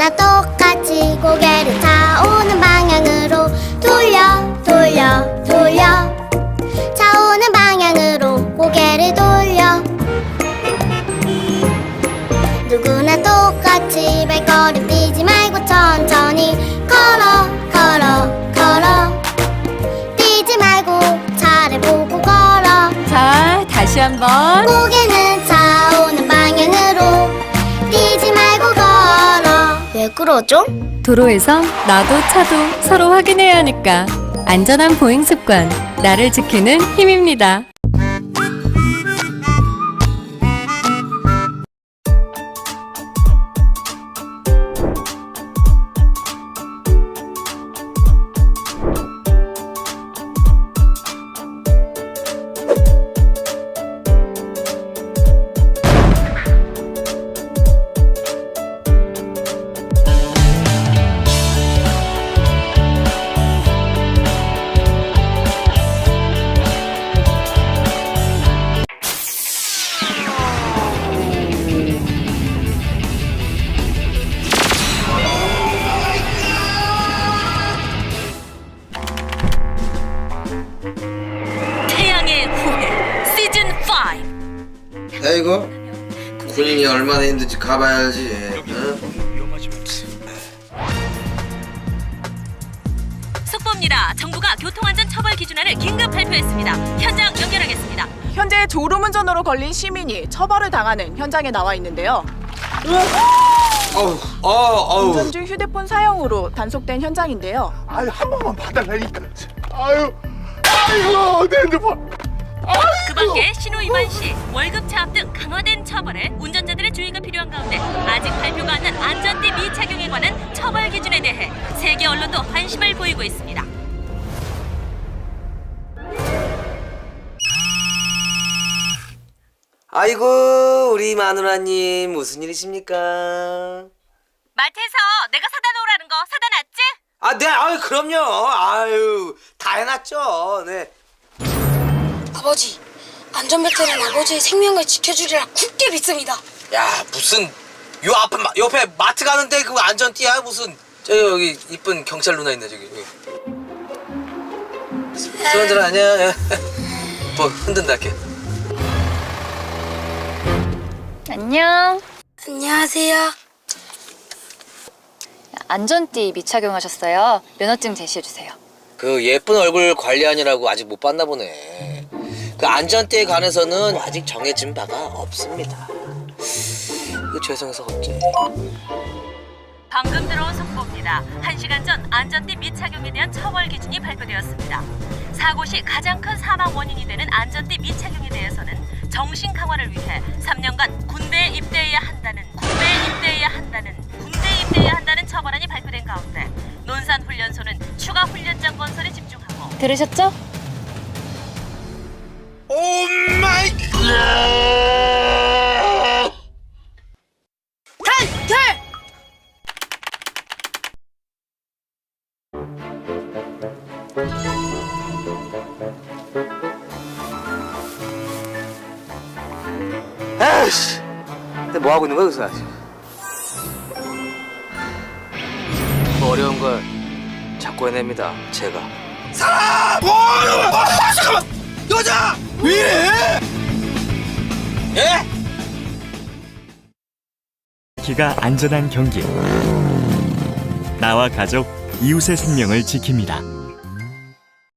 花と勝ち焦げる太 왜 그러죠? 도로에서 나도 차도 서로 확인해야 하니까 안전한 보행 습관, 나를 지키는 힘입니다. 이거 군인이 얼마나 힘든지 가봐야 알지 응? 속보입니다. 정부가 교통안전 처벌 기준안을 긴급 발표했습니다. 현장 연결하겠습니다. 현재 졸음운전으로 걸린 시민이 처벌을 당하는 현장에 나와 있는데요. 운전 중 휴대폰 사용으로 단속된 현장인데요. 아유 한 번만 봐달라니까. 아유, 아유 내 핸드폰. 그 밖에 신호 위반 시 월급 차압 등 강화된 처벌에 운전자들의 주의가 필요한 가운데 아직 발표가 안 난 안전띠 미착용에 관한 처벌 기준에 대해 세계 언론도 관심을 보이고 있습니다. 아이고 우리 마누라님 무슨 일이십니까? 마트에서 내가 사다 놓으라는 거 사다 놨지? 아, 네, 아유 그럼요. 아유 다 해놨죠. 네. 아버지, 안전벨트는 아버지의 생명을 지켜주리라 굳게 믿습니다. 야 무슨 요 앞에 마- 옆에 마트 가는데 그 안전띠야 무슨 저 여기 이쁜 경찰 누나 있네 저기. 수원들 아니야? 예. 뭐 흔든다 이렇게. 안녕. 안녕하세요. 안전띠 미착용하셨어요. 면허증 제시해 주세요. 그 예쁜 얼굴 관리하느라고 아직 못 봤나 보네. 그 안전띠에 관해서는 아직 정해진 바가 없습니다. 그 죄송해서 어째. 방금 들어온 속보입니다. 1시간 전 안전띠 미착용에 대한 처벌 기준이 발표되었습니다. 사고 시 가장 큰 사망 원인이 되는 안전띠 미착용에 대해서는 정신 강화를 위해 3년간 군대에 입대해야 한다는 군대에 입대해야 한다는 군대에 입대해야 한다는 처벌안이 발표된 가운데 논산 훈련소는 추가 훈련장 건설에 집중하고 들으셨죠? 오 마이 에이씨. 근데 뭐 하고 있는 거야 여기서 아직? 뭐 어려운 걸 자꾸 해냅니다. 제가. 사람! 어, 아, 잠깐만 여자! 왜 이래? 예? 기가 안전한 경기. 나와 가족, 이웃의 생명을 지킵니다.